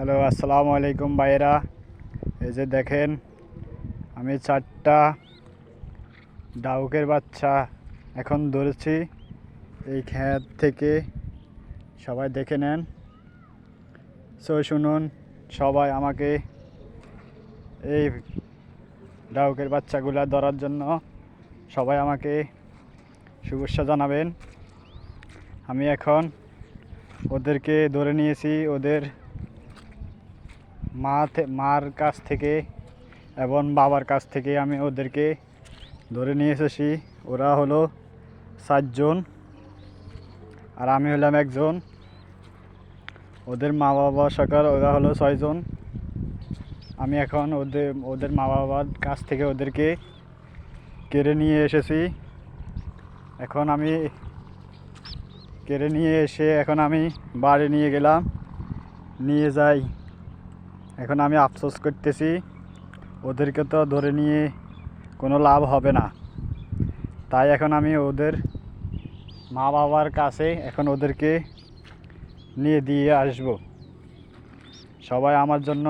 Hello, আসসালামু আলাইকুম ভাইয়েরা। এই যে দেখেন, আমি চারটা ডাউকের বাচ্চা এখন ধরেছি। এই ক্ষেত থেকে সবাই দেখে নেন। সো শুনুন, সবাই আমাকে এই ডাউকের বাচ্চাগুলো ধরার জন্য সবাই আমাকে শুভেচ্ছা জানাবেন। আমি এখন ওদেরকে ধরে নিয়েছি, ওদের মা মার কাছ থেকে এবং বাবার কাছ থেকে আমি ওদেরকে ধরে নিয়ে এসেছি। ওরা হলো সাতজন আর আমি হলাম একজন। ওদের মা বাবা সকাল ওরা হলো ছয়জন আমি এখন ওদের ওদের মা বাবার কাছ থেকে ওদেরকে কেড়ে নিয়ে এসেছি। এখন আমি কেড়ে নিয়ে এসে এখন আমি বাড়ি নিয়ে গেলাম। নিয়ে যাই। এখন আমি আফসোস করতেছি, ওদেরকে তো ধরে নিয়ে কোনো লাভ হবে না। তাই এখন আমি ওদের মা বাবার কাছে এখন ওদেরকে নিয়ে দিয়ে আসব। সবাই আমার জন্য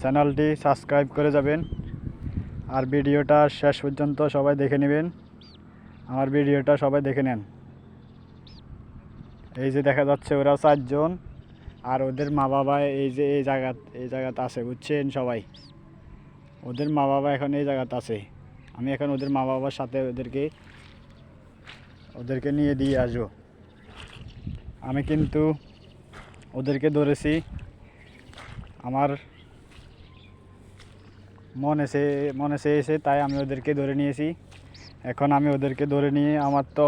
চ্যানেলটি সাবস্ক্রাইব করে যাবেন, আর ভিডিওটা শেষ পর্যন্ত সবাই দেখে নেবেন। আমার ভিডিওটা সবাই দেখে নেন। এই যে দেখা যাচ্ছে ওরা চারজন। আর ওদের মা বাবা এই যে এই জায়গা এই জায়গাতে আছে, বুঝছেন সবাই? ওদের মা বাবা এখন এই জায়গাতে আছে। আমি এখন ওদের মা বাবার সাথে ওদেরকে ওদেরকে নিয়ে দিয়ে আসব। আমি কিন্তু ওদেরকে ধরেছি। আমার মনে সে মনে চেয়েছে তাই আমি ওদেরকে ধরে নিয়েছি। এখন আমি ওদেরকে ধরে নিয়ে আমার তো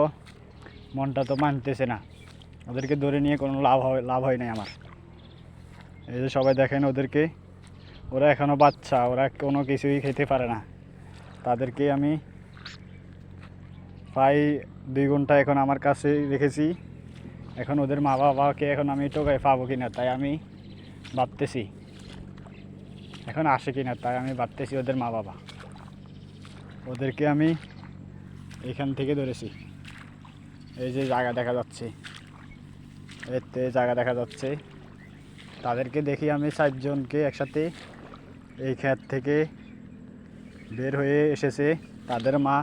মনটা তো মানতেছে না। ওদেরকে ধরে নিয়ে কোনো লাভ হয় লাভ হয় নাই আমার। এই যে সবাই দেখেন ওদেরকে। ওরা এখনও বাচ্চা, ওরা কোনো কিছুই খেতে পারে না। তাদেরকে আমি প্রায় দুই ঘণ্টা এখন আমার কাছে রেখেছি। এখন ওদের মা বাবাকে এখন আমি টোকায় পাবো কিনা, তাই আমি ভাবতেছি। এখন আসে কিনা, তাই আমি ভাবতেছি ওদের মা বাবা ওদেরকে আমি এখান থেকে ধরেছি। এই যে জায়গা দেখা যাচ্ছে। এতে জায়গা দেখা যাচ্ছে। তাদেরকে দেখি আমি চারজনকে একসাথে এই ক্ষেত থেকে বের হয়ে এসেছে। তাদের মা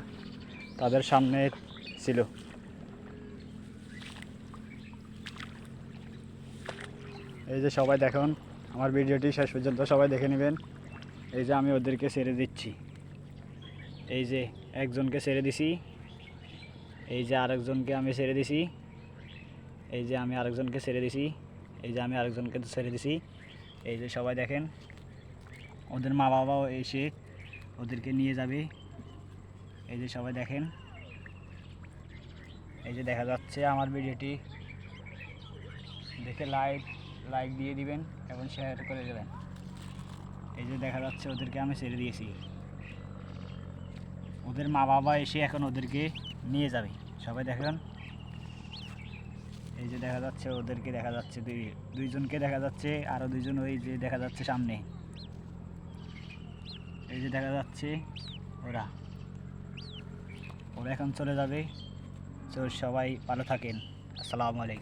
তাদের সামনে ছিল। এই যে সবাই দেখুন, আমার ভিডিওটি শেষ পর্যন্ত সবাই দেখে নেবেন। এই যে আমি ওদেরকে ছেড়ে দিচ্ছি। এই যে একজনকে ছেড়ে দিছি। এই যে আরেকজনকে আমি ছেড়ে দিছি। এই যে আমি আরেকজনকে ছেড়ে দিছি। এই যে আমি আরেকজনকে তো ছেড়ে দিছি। এই যে সবাই দেখেন, ওদের মা বাবাও এসে ওদেরকে নিয়ে যাবে। এই যে সবাই দেখেন, এই যে দেখা যাচ্ছে আমার ভিডিওটি। দেখে লাইক লাইক দিয়ে দিবেন এবং শেয়ার করে দেবেন। এই যে দেখা যাচ্ছে ওদেরকে আমি ছেড়ে দিয়েছি। ওদের মা বাবা এসে এখন ওদেরকে নিয়ে যাবে। সবাই দেখেন। এই যে দেখা যাচ্ছে, ওদেরকে দেখা যাচ্ছে দুই, দুইজনকে দেখা যাচ্ছে আরও দুইজন ওই যে দেখা যাচ্ছে সামনে। এই যে দেখা যাচ্ছে ওরা। ওরা এখন চলে যাবে। তো সবাই ভালো থাকেন। আসসালামু আলাইকুম।